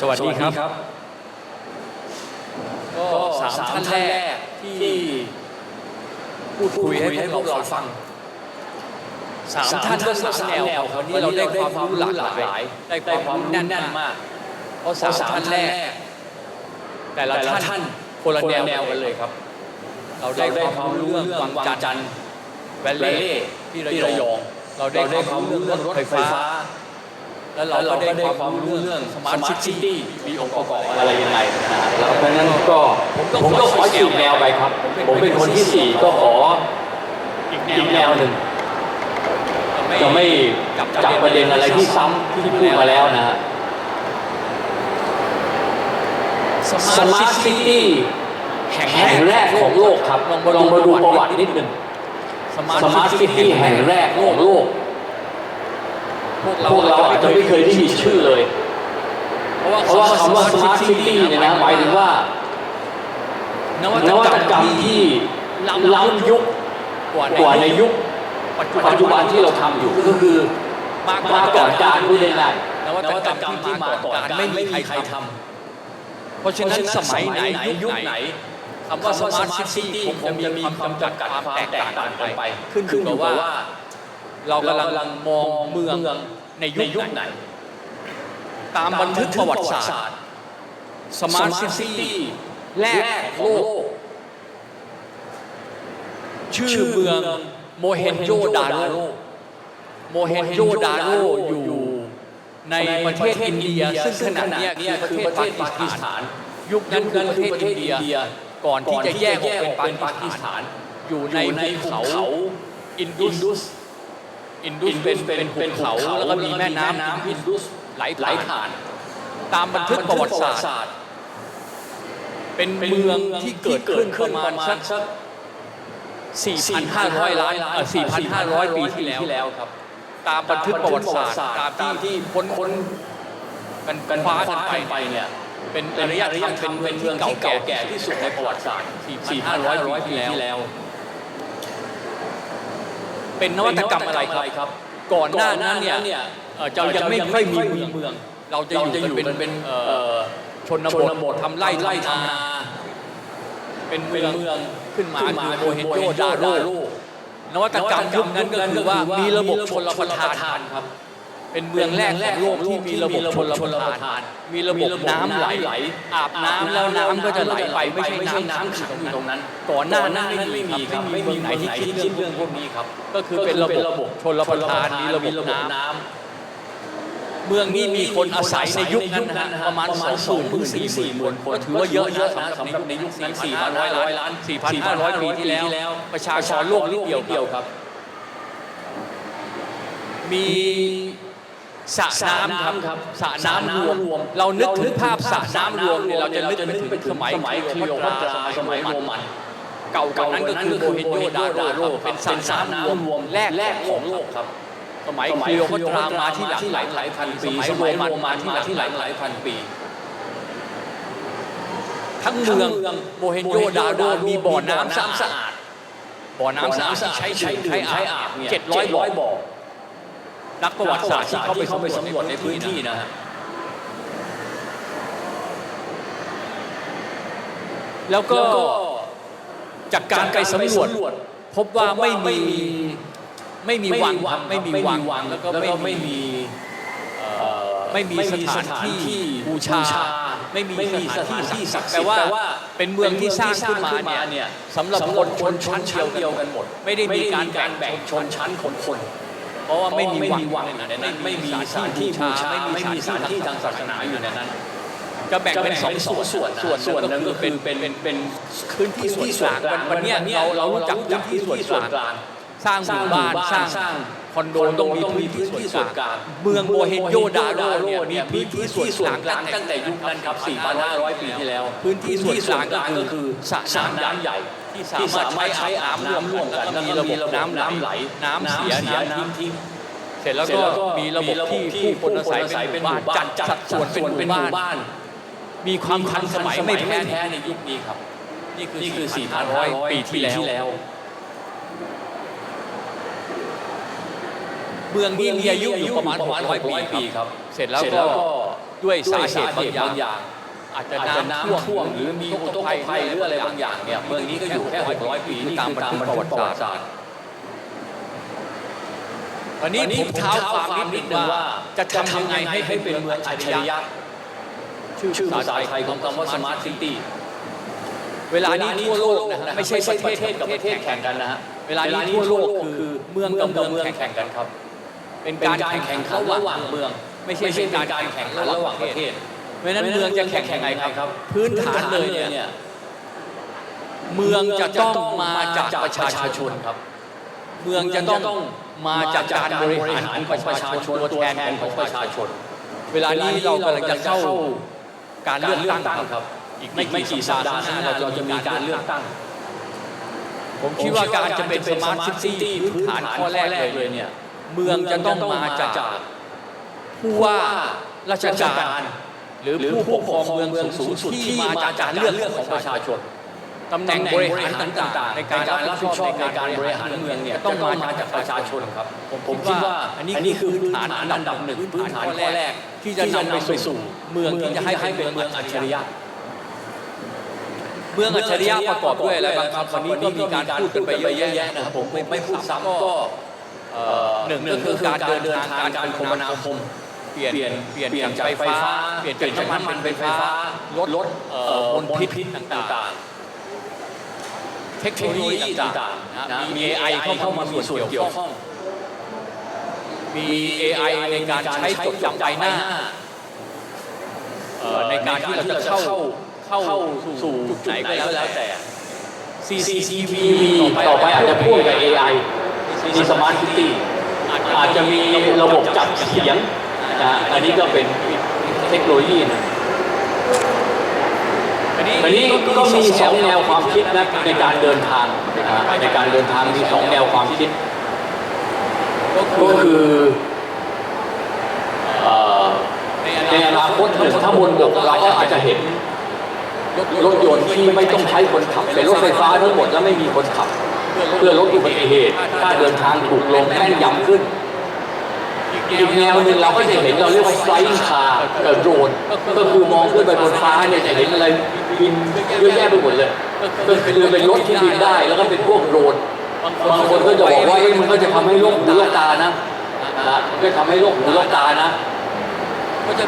สวัสดีครับ ก็ก็สามสามท่านท่านแรแรกกที่ที่พูดคุยให้พวกเราฟังสามท่านก็สามแนวคราวนี้เราได้ความรู้หลากหลาย ได้ความรู้แน่นมากเพราะสามท่านแรก แต่ละแต่ละท่าท่านนคนละคนแนละวแนวกักันนเลเลยยครับ เราเราได้ได้ความรู้เรื่องวังจันทร์แวลแวลเล่เล่ที่ที่ระระยยอองงเราได้เราได้ความมคาวรู้รู้เรื่เรื่องงอรรถถไฟไฟฟ้าฟ้า แล้วแล้วเราเราก็ก็ได้ได้ความความรู้รู้เรื่เรื่อองงสสมามาร์ร์ททซิซิตี้ตี้มีองค์ประกอบอะไรยังไงนะฮะแล้วเพราะฉะนั้นก็ผมก็ผมก็ขอฉีกแนวไปครับ ผมเป็นคนที่สี่ก็ขออีกอีกแนแนววหหนึ่นึ่งงจะไม่จับประเด็นอะไรที่ซ้ำที่พูดมาแล้วนะฮะสสมามาร์ร์ททซิซิตี้ตี้แห่งแห่งแรกของโลกครับลองมาดูประวัตินิดหนึ่งสมาสมาร์ทซิตี้แห่งแรกของโลก พวกพวกเราอาจจะไม่เคยได้ยินชื่อเลยเพราะว่าเพราะว่าคำว่าสมาร์ทซิตี้เนี่ยนะหมายถึงว่านวันตวัตกกรรรรมมที่ที่ล้ำล้ำยุคกว่ากว่าในยุคปัจปัจจุบันที่เราทำอยู่ก็คือมามาก่อนการพูดง่ายนวัๆนตวักตรรมกรรมที่ที่มามาก่ก่ออนนการการไม่ไม่มีมีใคใครรททำเพราะำฉะนั้นสมัยไหนยุยุคคไหไหนนคำว่าคำสว่ามาสร์ทมาร์ทซิซิตี้ตี้คคงงจะจะมีมีความความจำจำกักัดดความความแตแตกกต่าต่างงกักันนไปไป ขึ้ขึ้นนออยู่ยู่กักับบว่าว่า เราเรากำลังกำลังมองเมืองเมืองในยุในคยุคไหไหนนตามบันทึกประวัติศาสตร์ สมาร์ทซิตี้แรกของโลก ชื่อเมืองโมเฮนโจดาโรโมเฮนโจดาโรอยู่ในประเทศอินเดีย ซึ่งขณะเนี้ยคือประเทศปากีสถาน ยุคนั้นคือประเทศอินเดีย ก่อนที่จะแยกออกเป็นปากีสถาน อยู่ในภูเขาอินดุส อินดุสเป็นเป็นภูเขาแล้วก็มีแม่น้ำอินดุสไหลไหลผ่านผ่าน ตามบันทึกประวัติศาสตร์ เป็นเมืองที่เกิดขึ้นประมาณสัก4,500ล้านเอ่อ4,500 ปีที่แล้วครับ ตามบันทึกประวัติศาสตร์ตามที่ค้นค้นกันกันคว้าคว้ากันไปไปเนี่ยเป็นเป็นอารยอารธรยรมธรรมเป็เป็นนเมืเมือองงที่ที่เก่าเก่าแก่แก่ที่ที่สุสุดดในในปประระวัวัติติศาศาสสตตร์ร์4,500 4,500ปีปีที่ที่แล้แล้วว เป็นนวัตกรรมอะไรครับ ก่อนหน้านั้นเนี่ยเอ่อเรายังไม่ค่อยมีเมือง เราจะเราอยู่จะกันอยู่เป็นกันเป็นเอ่เอ่ออชนชบนทบททำไร่ไร่ทำทำนานาเป็นเมืเป็อนงเมืองขึ้นมาขึ้นมาคือคือโมโมเฮเฮนนโจโจดาดาโรโรนวัตกรรมยุคนั้นก็คือว่ามีระบบชนรับประทานครับ เป็นเมืองแรกของโลกที่มีระบบชนรับประทาน มีระบบน้ำไหล อาบน้ำแล้วน้ำก็จะไหลไปไม่ใช่น้ำขังอยู่ตรงนั้น ก่อนหน้านั้นไม่มีครับไม่มีเมืองไหนที่คิดเรื่องพวกนี้ครับ ก็คือเป็นระบบชนรับประทานมีระบบน้ำเมืองนี้มีคนอาศัยในยุคนั้นนะประมาณ2 0 0 0 0ถึง4 0 0 0 0ก็ถือว่าเยอะนะสำหรับในยุคนั้น4,500ล้าน4,500ปีที่แล้ว ประชากรโลกนิดเดียวครับ มี สระน้ำครับสระน้ำรวม เรานึกถึงภาพสระน้ำรวมเนี่ยเราจะนึกไปถึงสมัยคลีโอพัตราสมัยโรมันเก่ากว่านั้นก็คือโมเฮนโจดาโรเป็นสระน้ำรวมแรกแรกของโลกครับสมัยคลีโอพัตรามาที่หลังหลายหลายพันปีสมัยโรมันมาที่หลังหลายพันปีทั้งเมืองโมเฮนโจดาโรมีบ่อน้ำสะอาดบ่อน้ำสะอาดที่ใช้ใช้ดื่มใช้อาบเจ็ดร้อยบ่อ นักประวัติศาสตร์ที่เข้าไปสำรวจในในพื้พื้นนที่ที่นะนะฮะแล้วก็จากการไปสำรวจ พบว่าไม่มีไม่มีวังครับไม่มีวังแล้วก็ไม่มีเอ่อไม่มีสถานที่บูชา ไม่มีสถานที่ศักดิ์สิทธิ์แปลว่าเป็นเมืองที่สร้างขึ้นมาเนี่ยสำหรับคนชนชั้นเดียวกันหมด ไม่ได้มีการแบ่งชนชั้นของคน เพราะว่าไม่มีวังในนั้นไม่มีสถานที่บูชาไม่มีสถานที่ทางศาสนาอยู่ในนั้นก็แบ่งเป็นสองส่วนส่วนส่วนหนึ่งก็คือเป็นเป็นเป็นพื้นที่ส่วนกลางวันวันเนี้ยเราเรารู้จักพื้นที่ส่วนกลาง สร้างหมู่บ้านสร้างคอนโดต้องมีพื้นที่ส่วนกลางเมืองโมเฮนโจดาโรเนี่ยมีพื้นที่ส่วนกลางตั้งแต่ยุคนั้นครับ 4,500 ปีที่แล้ว พื้นที่ส่วนกลางก็คือสระน้ำใหญ่ที่สามารถใช้อาบน้ำร่วมกันแล้วมีระบบน้ำไหล น้ำเสียน้ำทิ้งเสร็จแล้วก็มีระบบที่ผู้คนอาศัยเป็นหมู่บ้านจัดสัดส่วนเป็นหมู่บ้าน มีความทันสมัยไม่แพ้ในยุคนี้ครับ นี่คือนี่คือ4,500 4,500 ปีปีที่ที่แล้แล้ว เมืองนี้มีอายุอยู่ประมาณ600 600ปีปีคครัรับบเสร็จแล้วเสร็จก็แล้วก็ด้วยด้วยสาเหตุบางอย่างอาจจะอาจจะน้ำน้ำท่ท่ววมมหรือมีอุทกภัยหรืออะไรบางอย่างเนี่ยเมืองนี้ก็อยู่แค่600ปีนี่คือตามบันทึกประวัติศาสตร์วันนี้ผมเท้าความนิดนึงว่าจะทำยังไงให้ให้เป็เป็นนเมืเมือองงอัอัจจฉฉริริยะยะชื่อภาษาไทยของคำว่า smart city เวลานี้ทั่วโลกนะฮะไม่ใช่ไม่ประใช่เทประศเทศกักับบปประระเทเทศศแข่งกันนแข่กันนะฮะเวลานี้ทั่วโลกคือเมืองกับเมืองแข่งกันครับ เป็นเป็นการการแข่แข่งงขัขันนระระหหว่าว่างงเมืเมือองงไม่ใช่ไม่ใช่เป็นเป็การนการแข่แข่งงขัขันนระระหหว่าว่างงปประระเทเทศศเพราะฉะนั้นเมืองจะแข่งยังไงครับ พื้นฐานเลยเนี่ยเนี่ยเมืองจะต้องมาจากจากประชาประชาชชนนครับ เมืองจะต้องมาจากการบริหารของประชาชนตัวแทนของประชาชน เวลานี้เรากำลังจะเข้าการเลือกตั้งครับ อีกไม่ไม่กี่กี่สัสัปปดาดาห์ห์ข้าข้างงหหน้าน้าเราเราจะจะมีมีกาการรเลืเลืออกกตั้ตั้งงผมคิดว่าการจะเป็นสมาร์ทซิตี้พื้นฐานข้อแรกเลยเนี่ย เมืองจะต้องมาจากผู้ว่าราชการหรือผู้ปกครองเมืองสูงสุดที่มาจากการเลือกของประชาชนตำแหน่งบริหารต่างๆในการรับผิดชอบในการบริหารเมืองเนี่ยต้องมาจากประชาชนครับ ผมคิดว่าอันนี้คือพื้นฐานอันดับหนึ่งพื้นฐานข้อแรก ที่จะนำไปสู่เมืองที่จะให้เป็นเมืองอัจฉริยะเมืองอัจฉริยะประกอบด้วยอะไรบ้างครับวันนี้ก็มีการพูดกันไปเยอะแยะนะครับผมไม่พูดซ้ำก็เอ่อ หนึ่งก็คือการเดินทางการคมนาคม เปลี่ยนเปลี่ยนจากไฟฟ้า เปลี่ยนจากน้ำมันเป็นไฟฟ้าลดลดเอ่อมลพิษต่างๆ เทคโนโลยีต่างๆนะมี AI เข้ามามีส่วนเกี่ยวข้องมี AI ในการใช้จดจำใบหน้าเอ่อในการที่เราจะเข้าเข้าสู่จุดไหนก็แล้วแต่ CCTV ต่อไปอาจจะพ่วงกับ AI มีสมาร์ทซิตี้อาจจะมีระบบจับเสียงนะฮะอันนี้ก็เป็นเทคโนโลยีนะอันนี้อันนี้ก็มีสองแนวความคิดนะในการเดินทางนะฮะในการเดินทางมีสองแนวความคิด ก็ก็คืคืออเอ่อในในอนาคตถ้าบนบกเราก็อาจจะเห็นรถยนต์ที่ไม่ต้องใช้คนขับเป็นรถไฟฟ้าทั้งหมดแล้วไม่มีคนขับ เพื่อลดอุบัติเหตุถ้าเดินทางถูกลงแม่นยำขึ้นอีกแนวหนึ่งเราก็จะเห็นเราเรียกว่า flying car กับโดรนก็คือมองขึ้นไปบนฟ้าเนี่ยจะเห็นอะไรบินเยอะแยะไปหมดเลยก็คือเป็นรถที่บินได้แล้วก็เป็นพวกโดรนบางคนก็จะบอกว่าเอ้มันก็จะทำให้โรคหูโรคตานะนะมันก็ทำให้โรคหูโรคตานะ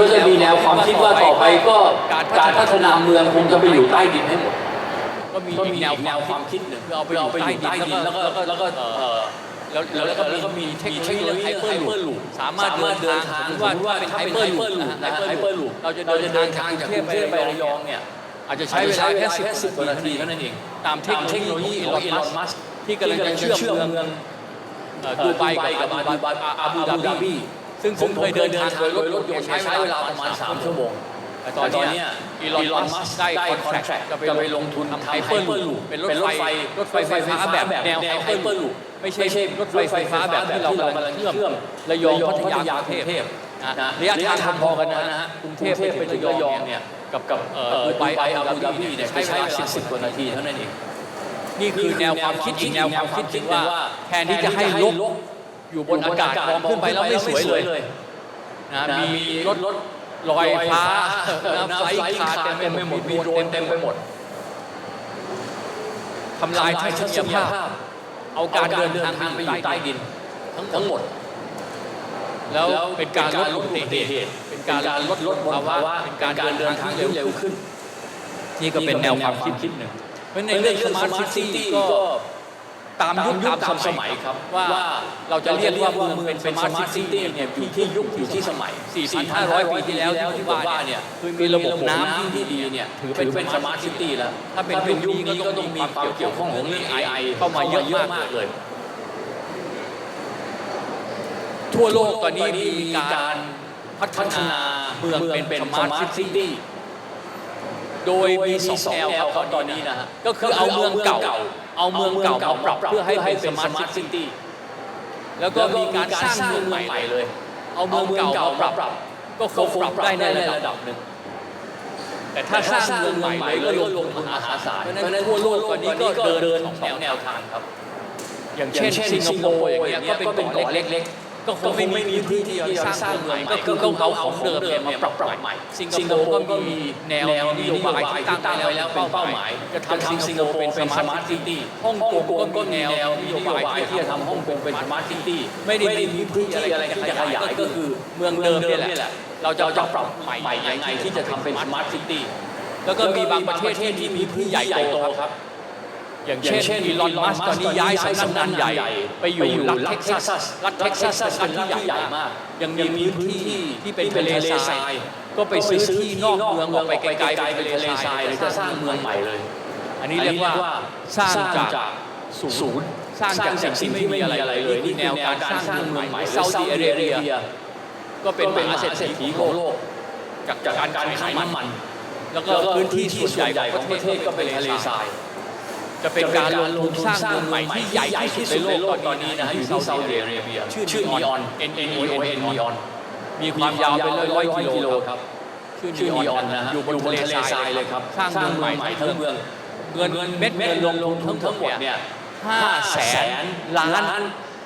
ก็จะมีแนวความคิดว่าต่อไปก็การพัฒนาเมืองคงจะไปอยู่ใต้ดินให้หมด ก็มีก็อีมีกแนวอีกแนวความคิดหนึ่งคือเอาไปอยู่ใต้ดินแล้วก็แล้วก็เอ่อแล้วแล้วก็มีเทคโนโลยีเรื่องไฮเปอร์ลูปสามารถเดินทางสมมติว่าเป็นไฮเปอร์ลูปนะไฮเปอร์ลูปเราจะเดินทางจากกรุงเทพไประยองเนี่ยอาจจะใช้เวลาแค่สิบกว่านาทีเท่านั้นเองตามเทคโนโลยีของอีลอนมัสที่กำลังจะเชื่อมเมืองดูไบกับอาบูดาบีซึ่งผมเคยเดินทางโดยรถยนต์ใช้เวลาประมาณ 3 ชั่วโมง แต่ตอนนี้อีลอนมัสได้คอนแทคจะไปลงทุนทำไฮเปอร์ลูปเป็นรถไฟรถไฟไฟฟ้าแบบแนวไฮเปอร์ลูปไม่ใช่รถไฟไฟฟ้าแบบที่เรากำลังเชื่อมระยองพัทยากรุงเทพนะระยะทางพอกันนะฮะกรุงเทพไปถึงระยองเนี่ยกับกับดูไบอาบูดาบีเนี่ยใช้เวลา10กว่านาทีเท่านั้นเองนี่คือแนวความคิดอีกแนวความคิดถึงว่าแทนที่จะให้ลกอยู่บนอากาศมองขึ้นไปแล้วไม่สวยเลยนะมีรถรถ ลอยฟ้าน้ำไฟคาเต็มไปหมดมีโดรนเต็มไปหมดทำลายทัศนียภาพ เอาการเดินทางไปอยู่ใต้ดิน ทั้งหมด แล้วเป็นการลดอุบัติเหตุเป็นการลดลดภาวะเป็นการเดินทางที่เร็วขึ้น นี่ก็เป็นแนวความคิดคิดหนึ่งเพราะในเรื่องสมาร์ทซิตี้ก็ ตามยุคตามสมัยครับ ว่าเราจะเรียกว่าเมืองเป็นสมาร์ทซิตี้เนี่ยอยู่ที่ยุคอยู่ที่สมัย 4,500 ปีที่แล้วที่ผมว่าเนี่ยคือมีระบบน้ำที่ดีเนี่ยถือเป็นสมาร์ทซิตี้แล้ว ถ้าเป็นยุคนี้ก็ต้องมีความเกี่ยวข้องของเรื่อง AI เข้ามาเยอะมากเลย ทั่วโลกตอนนี้มีการพัฒนาเมืองเป็นสมาร์ทซิตี้โดยมีสองแนวครับตอนนี้นะฮะก็คือเอาเมืองเก่า เอาเมืองเก่ามาปรับเพื่อให้เป็นสมาร์ทซิตี้แล้วก็มีการสร้างเมืองใหม่เลย เอาเมืองเก่ามาปรับ ก็คงปรับได้ในระดับหนึ่งแต่ถ้าสร้างเมืองใหม่เลยก็ลงทุนมหาศาลเพราะฉะนั้นทั่วโลกตอนนี้ก็เดินสองแนวทางครับ อย่างเช่นสิงคโปร์อย่างเงี้ยก็เป็นเกาะเล็ก ก็คงไม่มีพื้นที่ที่จะสร้างเมืองใหม่ก็คือเขาเอาของเดิมเนี่ยมาปรับใหม่ สิงคโปร์ก็มีแนวแนวมีนนโยโยบาบายยที่ที่ตั้ตั้งงไว้ไว้แล้แล้ววเป้าเป้าหหมามายยจะจะทำทำสิสิงงคคโปโปร์ร์เป็เป็นนสสมามาร์ร์ททซิซิตี้ตี้ฮ่ฮ่อองงกกงงก็ก็มีมีแนแนววนนโยโยบาบายยที่ที่จะจะทำทำฮ่ฮ่อองงกกงงเป็เป็นนสสมามาร์ร์ททซิซิตี้ตี้ไม่ไม่ได้ได้มีมีพื้พื้นนที่ที่อะอะไรไรที่ที่จะจะขขยายายก็ก็คืคืออเมืเมือองงเดิเดิมมนี่นี่แหแหละละเราเราจะจะปปรัรับบใหใหม่ม่ยัยังงไงไงที่ที่จะจะทำทำเป็เป็นนสสมามาร์ร์ททซิซิตี้ตี้แล้แล้ววก็ก็มีมีบาบางงปประระเทเทศศที่ที่มีมีพื้พื้นนใหใหญ่ญ่โตโตครับ อย่างเช่นอย่างเช่นอีลอนมัสตอนนี้ย้ายสำนักงานใหญ่ ไปอยู่รัฐเท็กซัสรัฐเท็กซัสเป็นรัฐที่ใหญ่มาก ยังมีพื้นที่ที่เป็นทะเลทราย ก็ไปซื้อที่นอกเมืองออกไปไกลๆเป็เป็นนทะทะเลเลททรารายยเลยจะจะสสร้าร้างงเมืเมือองงใหใหม่ม่เลเลยยอันนี้เรียกว่าสร้างจากศูนย์สร้างจากสิ่งที่ไม่มีอะไรเลยนี่คือแนวการสร้างเมืองใหม่ซาอุดิอาระเบียก็เป็นมหาเศรษฐีของโลกจากจากการการขายขายน้ำน้ำมัมันนแล้วก็แล้วก็พื้พื้นนที่ที่ส่ส่ววนนใหใหญ่ญ่ขขอองงปประระเทเทศศก็ก็เป็เป็นนทะทะเลเลททรารายย จะเป็นการลงทุนสร้างเมืองใหม่ที่ใหญ่ที่สุดในโลกตอนนี้นะฮะอยู่ที่ที่ซาซาอุอุดิดิอาอาระระเบีเบียยชื่ชื่ออนีนีออออนน N N O N นีออนมีความยาวเป็นร้อยๆกิโลครับชื่ชื่ออนีนีออออนนนะนะฮะฮะออยู่ยู่บบนนทะทะเลเลททรารายยเลเลยยคครัรับบสสร้าร้างงเมืเมือองงใหใหม่ม่ทั้ทั้งงเมืเมือองงเงินเงินเม็เม็ดดเงิเงินนลลงงทุทุนนทั้ทั้งงหหมมดดเนี่เนี่ยยห้าห้าแสแสนนล้าล้านน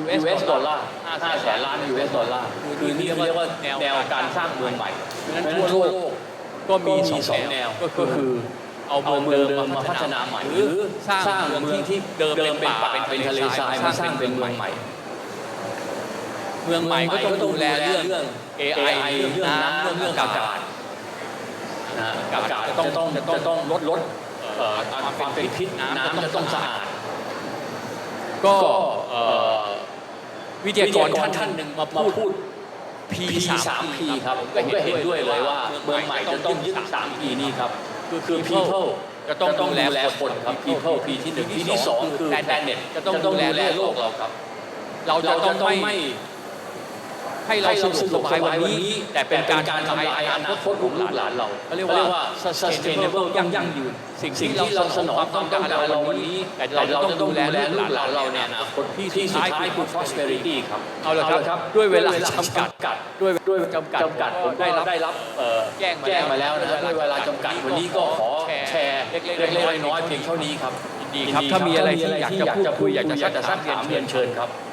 US ดอลลาร์ห้าแสนล้าน US ดอลลาร์คือนี่เรียกว่าแนวการสร้างเมืองใหม่นั้นทั่ทั่ววโลโลกกก็มีมีสสอองงแนแนววก็ก็คืคืออ เอาเอาเมืเมือองงเดิเดิมมมามาพัพัฒฒนานาใหใหม่ม่หหรืรืออสร้างสร้างเมืองเมืองที่ที่เดิมเดิเป็มนเป็นป่าป่าเป็เป็นนทะทะเลเลททรารายยมามาสสร้าร้างงเป็เป็นนเมืเมือองงใหใหม่ม่ เมืองใหม่ก็ต้องดูแลเรื่อง AI เรื่องน้ำเรื่องเรื่องอาอากากาศศนะอากาศจะจะต้ต้อองงจะจะต้ต้อองงลดลดเอ่อความเป็นพิษน้ำน้ำจะต้องสะอาด ก็ก็เอ่เอ่ออวิทวิทยากยารกท่ารนท่านหหนึ่นึ่งงมามาพูพูด ด P P สามสาม P P ครับผมก็เห็นด้วยเลยว่าเมืองใหม่จะต้องยึดสาม P นี้ครับคือ people จะต้องจะต้องดูดูแลแลคคนนคครัรับบ people people P P ที่ที่หหนึ่นึ่งงที่ที่สสอองงคืคืออแพแพนนเน็เน็ตตจะจะต้ต้อองงดูดูแลแลโลโลกกเราเราครับ เราจะเราต้จะองต้องไม่ไม่ ให้เราสะดวกสบายวันนี้ แต่เป็นการทำลายอนาคตของลูกหลานเราเขาเรียกว่า sustainable ยั่งยั่งยืน สิ่งสิ่งที่ที่เราเราสสนนอองงความควาต้อมงต้กาองรการเราเราวัวันนนี้นี้ แต่แต่เราเราจะจะต้ต้อองงดูดูแลแลลูลูกกหหลาลานนเราเราในในออนานาคคตตที่ที่สุสุดดท้าท้ายยคืคืออ prosperity prosperity ครับเอาละครับเอาละครับด้วยเวลาด้วยเวลาจำกัดจำกัดด้วยด้วยจำกัดจำกัดก็ผมได้ได้รับรับได้รับเอ่อแจ้งมาแจ้งมาแล้แล้ววนะนะฮะฮะด้วยเวลาจำกัดวันนี้ก็ขอแชร์เล็กๆน้อยๆเพียงเท่านี้ครับยินดีครับถ้ามีอะไรที่อยากจะพูดคุยอยากจะอยากจะซัซักกถาถามมเรีเรียยนนเชิเชิญญครับครับ